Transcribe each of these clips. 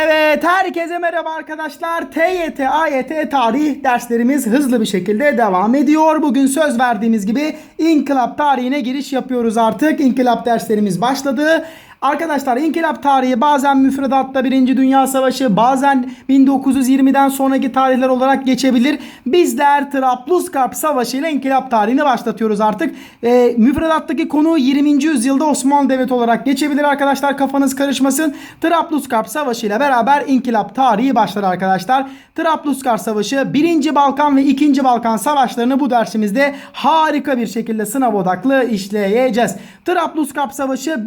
Evet herkese merhaba arkadaşlar. TYT, AYT tarih derslerimiz hızlı bir şekilde devam ediyor. Bugün söz verdiğimiz gibi İnkılap tarihine giriş yapıyoruz artık. İnkılap derslerimiz başladı. Arkadaşlar inkılap tarihi bazen müfredatta 1. Dünya Savaşı bazen 1920'den sonraki tarihler olarak geçebilir. Bizler Trablusgarp Savaşı ile inkılap tarihini başlatıyoruz artık. E, müfredattaki konu 20. yüzyılda Osmanlı Devleti olarak geçebilir arkadaşlar kafanız karışmasın. Trablusgarp Savaşı ile beraber inkılap tarihi başlar arkadaşlar. Trablusgarp Savaşı 1. Balkan ve 2. Balkan Savaşlarını bu dersimizde harika bir şekilde sınav odaklı işleyeceğiz. Trablusgarp Savaşı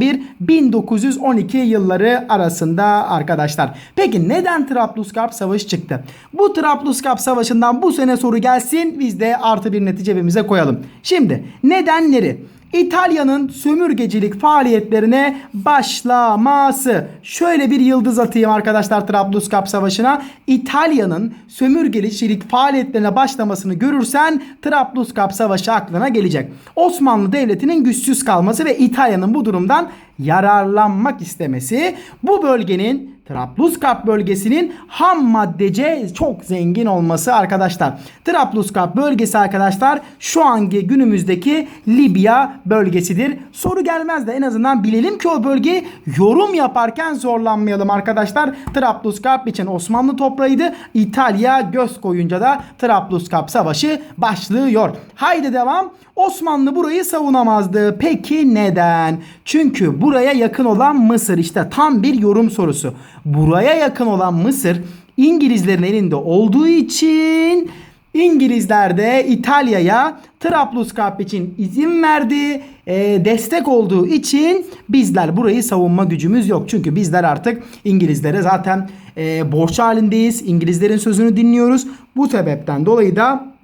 1911-1912 yılları arasında arkadaşlar. Peki neden Trablusgarp Savaşı çıktı? Bu Trablusgarp Savaşı'ndan bu sene soru gelsin biz de artı bir netice cebimize koyalım. Şimdi nedenleri? İtalya'nın sömürgecilik faaliyetlerine başlaması. Şöyle bir yıldız atayım arkadaşlar Trablusgarp Savaşı'na. İtalya'nın sömürgecilik faaliyetlerine başlamasını görürsen Trablusgarp Savaşı aklına gelecek. Osmanlı Devleti'nin güçsüz kalması ve İtalya'nın bu durumdan yararlanmak istemesi bu bölgenin Trablusgarp bölgesinin ham maddece çok zengin olması arkadaşlar. Trablusgarp bölgesi arkadaşlar şu anki günümüzdeki Libya bölgesidir. Soru gelmez de en azından bilelim ki o bölgeyi yorum yaparken zorlanmayalım arkadaşlar. Trablusgarp için Osmanlı toprağıydı. İtalya göz koyunca da Trablusgarp savaşı başlıyor. Haydi devam. Osmanlı burayı savunamazdı. Peki neden? Çünkü buraya yakın olan Mısır işte tam bir yorum sorusu. Buraya yakın olan Mısır İngilizlerin elinde olduğu için İngilizler de İtalya'ya Trablusgarp için izin verdi. E, destek olduğu için bizler burayı savunma gücümüz yok. Çünkü bizler artık İngilizlere zaten e, borç halindeyiz. İngilizlerin sözünü dinliyoruz. Bu sebepten dolayı da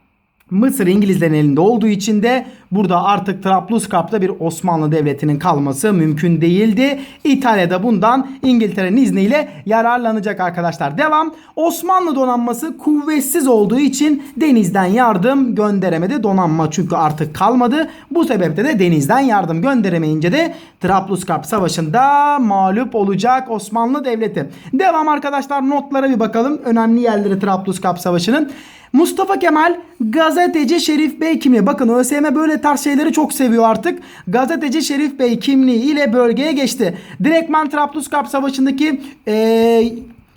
Mısır İngilizlerin elinde olduğu için de burada artık Trablusgarp'ta bir Osmanlı Devleti'nin kalması mümkün değildi. İtalya'da bundan İngiltere'nin izniyle yararlanacak arkadaşlar. Devam. Osmanlı donanması kuvvetsiz olduğu için denizden yardım gönderemedi. Donanma çünkü artık kalmadı. Bu sebeple de denizden yardım gönderemeyince de Trablusgarp Savaşı'nda mağlup olacak Osmanlı Devleti. Devam arkadaşlar notlara bir bakalım. Önemli yerleri Trablusgarp Savaşı'nın. Mustafa Kemal gazeteci Şerif Bey kimliği. Bakın ÖSYM böyle tarz şeyleri çok seviyor artık. Gazeteci Şerif Bey kimliği ile bölgeye geçti. Direktman Trablusgarp Savaşı'ndaki ee,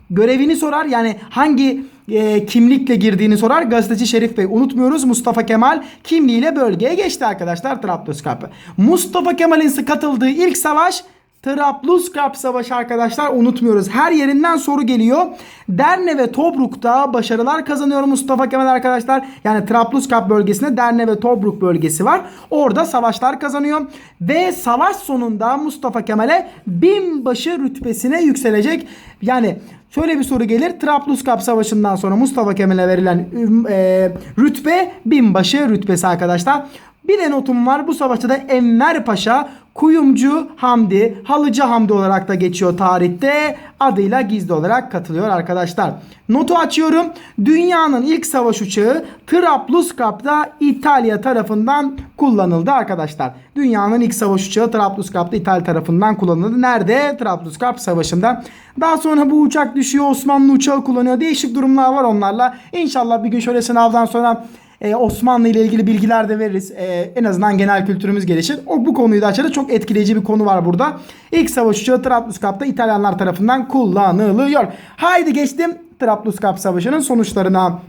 görevini sorar. Yani hangi e, kimlikle girdiğini sorar. Gazeteci Şerif Bey unutmuyoruz. Mustafa Kemal kimliğiyle bölgeye geçti arkadaşlar Trablusgarp'a. Mustafa Kemal'in katıldığı ilk savaş Trablusgarp Savaşı arkadaşlar unutmuyoruz. Her yerinden soru geliyor. Derne ve Tobruk'ta başarılar kazanıyor Mustafa Kemal arkadaşlar. Yani Trablusgarp bölgesinde Derne ve Tobruk bölgesi var. Orada savaşlar kazanıyor. Ve savaş sonunda Mustafa Kemal'e binbaşı rütbesine yükselecek. Yani Şöyle bir soru gelir. Trablusgarp Savaşı'ndan sonra Mustafa Kemal'e verilen e, rütbe binbaşı rütbesi arkadaşlar. Bir de notum var. Bu savaşta da Enver Paşa Kuyumcu Hamdi, Halıcı Hamdi olarak da geçiyor tarihte. Adıyla gizli olarak katılıyor arkadaşlar. Notu açıyorum. Dünyanın ilk savaş uçağı Trablusgarp'ta İtalya tarafından kullanıldı arkadaşlar. Dünyanın ilk savaş uçağı Trablusgarp'ta İtalya tarafından kullanıldı. Nerede? Trablusgarp Savaşı'nda. Daha sonra bu uçak düşüyor. Osmanlı uçağı kullanıyor. Değişik durumlar var onlarla. İnşallah bir gün şöyle sınavdan sonra e, Osmanlı ile ilgili bilgiler de veririz. E, en azından genel kültürümüz gelişir. O bu konuyu da açarız. Çok etkileyici bir konu var burada. İlk savaş uçağı Trablusgarp'ta İtalyanlar tarafından kullanılıyor. Haydi geçtim Trablusgarp Savaşı'nın sonuçlarına.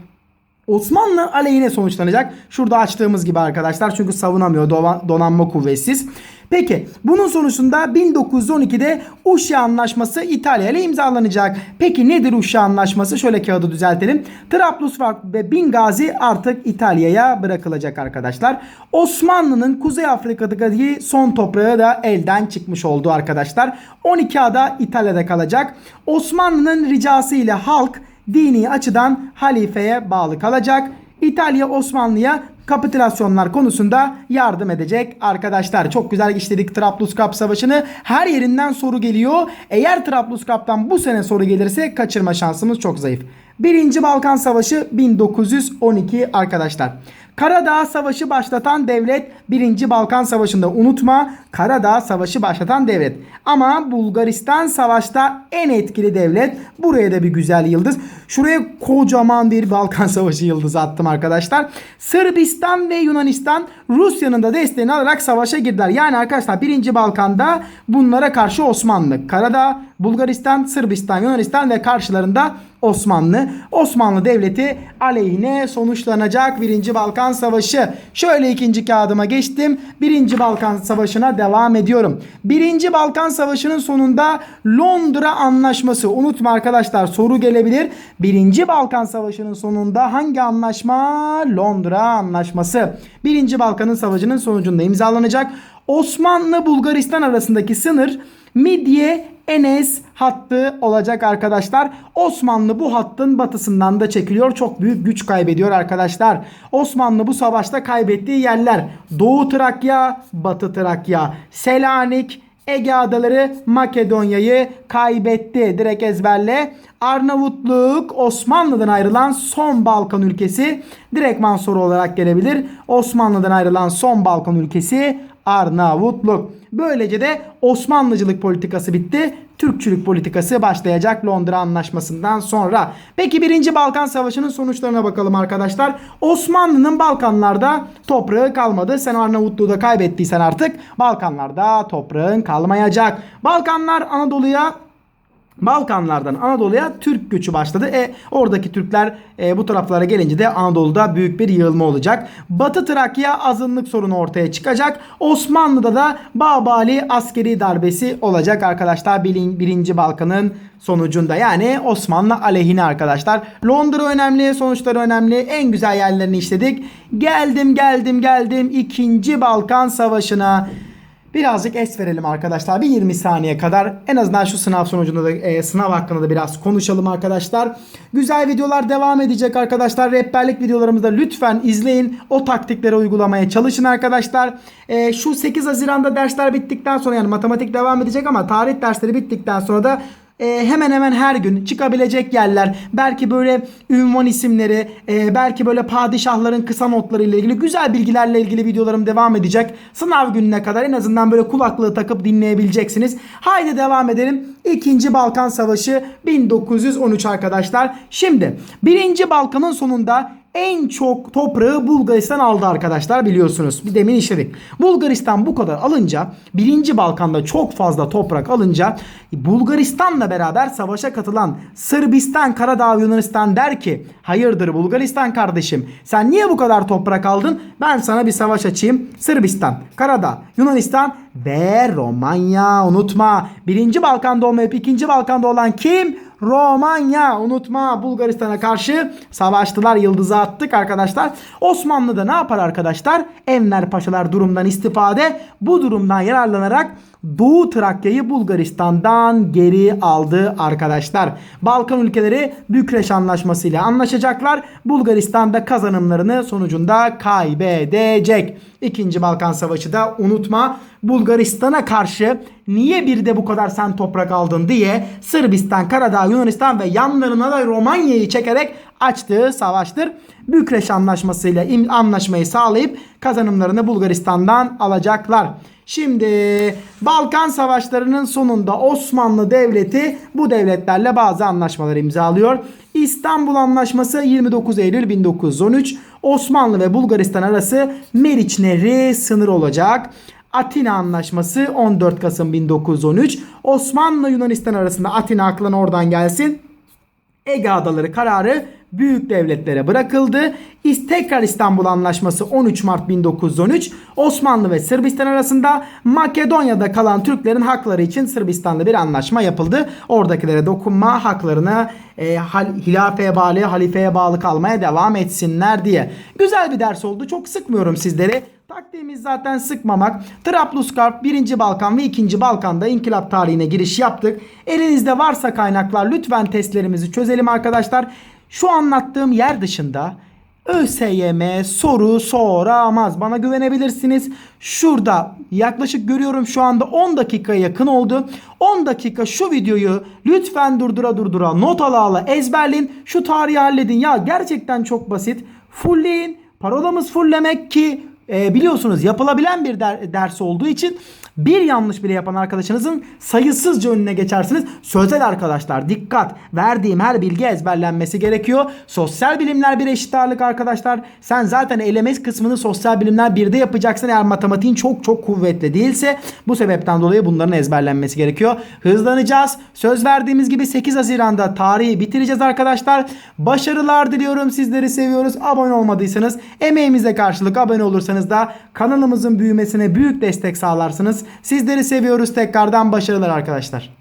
Osmanlı aleyhine sonuçlanacak. Şurada açtığımız gibi arkadaşlar. Çünkü savunamıyor. Donanma kuvvetsiz. Peki bunun sonucunda 1912'de Uşa Anlaşması İtalya ile imzalanacak. Peki nedir Uşa Anlaşması? Şöyle kağıdı düzeltelim. Trablusgarp ve Bingazi artık İtalya'ya bırakılacak arkadaşlar. Osmanlı'nın Kuzey Afrika'daki son toprağı da elden çıkmış oldu arkadaşlar. 12 ada İtalya'da kalacak. Osmanlı'nın ricası ile halk dini açıdan halifeye bağlı kalacak. İtalya Osmanlı'ya kapitülasyonlar konusunda yardım edecek arkadaşlar. Çok güzel işledik Trablusgarp Savaşı'nı. Her yerinden soru geliyor. Eğer Trablusgarp'tan bu sene soru gelirse kaçırma şansımız çok zayıf. Birinci Balkan Savaşı 1912 arkadaşlar. Karadağ Savaşı başlatan devlet 1. Balkan Savaşı'nda unutma Karadağ Savaşı başlatan devlet. Ama Bulgaristan savaşta en etkili devlet. Buraya da bir güzel yıldız. Şuraya kocaman bir Balkan Savaşı yıldızı attım arkadaşlar. Sırbistan ve Yunanistan Rusya'nın da desteğini alarak savaşa girdiler. Yani arkadaşlar 1. Balkan'da bunlara karşı Osmanlı, Karadağ, Bulgaristan, Sırbistan, Yunanistan ve karşılarında Osmanlı. Osmanlı Devleti aleyhine sonuçlanacak 1. Balkan Savaşı. Şöyle ikinci kağıdıma geçtim. 1. Balkan Savaşı'na devam ediyorum. 1. Balkan Savaşı'nın sonunda Londra Anlaşması. Unutma arkadaşlar soru gelebilir. 1. Balkan Savaşı'nın sonunda hangi anlaşma? Londra Anlaşması. 1. Balkan'ın savaşının sonucunda imzalanacak. Osmanlı Bulgaristan arasındaki sınır Midye Enes hattı olacak arkadaşlar. Osmanlı bu hattın batısından da çekiliyor. Çok büyük güç kaybediyor arkadaşlar. Osmanlı bu savaşta kaybettiği yerler Doğu Trakya, Batı Trakya, Selanik, Ege Adaları Makedonya'yı kaybetti. Direkt ezberle. Arnavutluk Osmanlı'dan ayrılan son Balkan ülkesi. Direktman soru olarak gelebilir. Osmanlı'dan ayrılan son Balkan ülkesi Arnavutluk. Böylece de Osmanlıcılık politikası bitti. Türkçülük politikası başlayacak Londra Anlaşması'ndan sonra. Peki 1. Balkan Savaşı'nın sonuçlarına bakalım arkadaşlar. Osmanlı'nın Balkanlarda toprağı kalmadı. Sen Arnavutluğu da kaybettiysen artık Balkanlarda toprağın kalmayacak. Balkanlar Anadolu'ya Balkanlardan Anadolu'ya Türk göçü başladı. E oradaki Türkler e, bu taraflara gelince de Anadolu'da büyük bir yığılma olacak. Batı Trakya azınlık sorunu ortaya çıkacak. Osmanlı'da da Babali askeri darbesi olacak arkadaşlar. Birin, birinci Balkan'ın sonucunda yani Osmanlı aleyhine arkadaşlar. Londra önemli, sonuçları önemli. En güzel yerlerini işledik. Geldim geldim geldim ikinci Balkan Savaşı'na. Birazcık es verelim arkadaşlar. Bir 20 saniye kadar en azından şu sınav sonucunda da e, sınav hakkında da biraz konuşalım arkadaşlar. Güzel videolar devam edecek arkadaşlar. Rehberlik videolarımızda lütfen izleyin. O taktikleri uygulamaya çalışın arkadaşlar. E, şu 8 Haziran'da dersler bittikten sonra yani matematik devam edecek ama tarih dersleri bittikten sonra da e, hemen hemen her gün çıkabilecek yerler belki böyle ünvan isimleri e, belki böyle padişahların kısa notları ile ilgili güzel bilgilerle ilgili videolarım devam edecek. Sınav gününe kadar en azından böyle kulaklığı takıp dinleyebileceksiniz. Haydi devam edelim. İkinci Balkan Savaşı 1913 arkadaşlar. Şimdi birinci Balkan'ın sonunda en çok toprağı Bulgaristan aldı arkadaşlar biliyorsunuz. Bir demin işledik. Bulgaristan bu kadar alınca birinci Balkan'da çok fazla toprak alınca Bulgaristan'la beraber savaşa katılan Sırbistan, Karadağ, Yunanistan der ki hayırdır Bulgaristan kardeşim sen niye bu kadar toprak aldın? Ben sana bir savaş açayım. Sırbistan, Karadağ, Yunanistan ve Romanya unutma. Birinci Balkan'da olmayıp ikinci Balkan'da olan kim? Romanya unutma Bulgaristan'a karşı savaştılar yıldızı attık arkadaşlar. Osmanlı da ne yapar arkadaşlar? Enver Paşalar durumdan istifade bu durumdan yararlanarak Doğu Trakya'yı Bulgaristan'dan geri aldı arkadaşlar. Balkan ülkeleri Bükreş Anlaşması ile anlaşacaklar. Bulgaristan da kazanımlarını sonucunda kaybedecek. İkinci Balkan Savaşı da unutma Bulgaristan'a karşı niye bir de bu kadar sen toprak aldın diye Sırbistan, Karadağ, Yunanistan ve yanlarına da Romanya'yı çekerek açtığı savaştır. Bükreş Anlaşması ile anlaşmayı sağlayıp kazanımlarını Bulgaristan'dan alacaklar. Şimdi Balkan Savaşları'nın sonunda Osmanlı Devleti bu devletlerle bazı anlaşmalar imzalıyor. İstanbul Anlaşması 29 Eylül 1913 Osmanlı ve Bulgaristan arası Meriç Nehri sınır olacak. Atina Anlaşması 14 Kasım 1913 Osmanlı Yunanistan arasında Atina aklına oradan gelsin. Ege Adaları kararı büyük devletlere bırakıldı. Tekrar İstanbul Anlaşması 13 Mart 1913 Osmanlı ve Sırbistan arasında Makedonya'da kalan Türklerin hakları için Sırbistan'da bir anlaşma yapıldı. Oradakilere dokunma haklarını e, hilafeye bağlı, halifeye bağlı kalmaya devam etsinler diye. Güzel bir ders oldu. Çok sıkmıyorum sizleri. Taktiğimiz zaten sıkmamak. Trablusgarp 1. Balkan ve 2. Balkan'da inkılap tarihine giriş yaptık. Elinizde varsa kaynaklar lütfen testlerimizi çözelim arkadaşlar. Şu anlattığım yer dışında ÖSYM soru soramaz. Bana güvenebilirsiniz. Şurada yaklaşık görüyorum şu anda 10 dakikaya yakın oldu. 10 dakika şu videoyu lütfen durdura durdura not ala ala ezberleyin. Şu tarihi halledin. Ya gerçekten çok basit. Fullleyin. Parolamız fulllemek ki e, biliyorsunuz yapılabilen bir der- ders olduğu için bir yanlış bile yapan arkadaşınızın sayısızca önüne geçersiniz. Sözel arkadaşlar dikkat. Verdiğim her bilgi ezberlenmesi gerekiyor. Sosyal bilimler bir eşit ağırlık arkadaşlar. Sen zaten elemez kısmını sosyal bilimler 1'de yapacaksın eğer matematiğin çok çok kuvvetli değilse. Bu sebepten dolayı bunların ezberlenmesi gerekiyor. Hızlanacağız. Söz verdiğimiz gibi 8 Haziran'da tarihi bitireceğiz arkadaşlar. Başarılar diliyorum. Sizleri seviyoruz. Abone olmadıysanız emeğimize karşılık abone olursanız da kanalımızın büyümesine büyük destek sağlarsınız. Sizleri seviyoruz. Tekrardan başarılar arkadaşlar.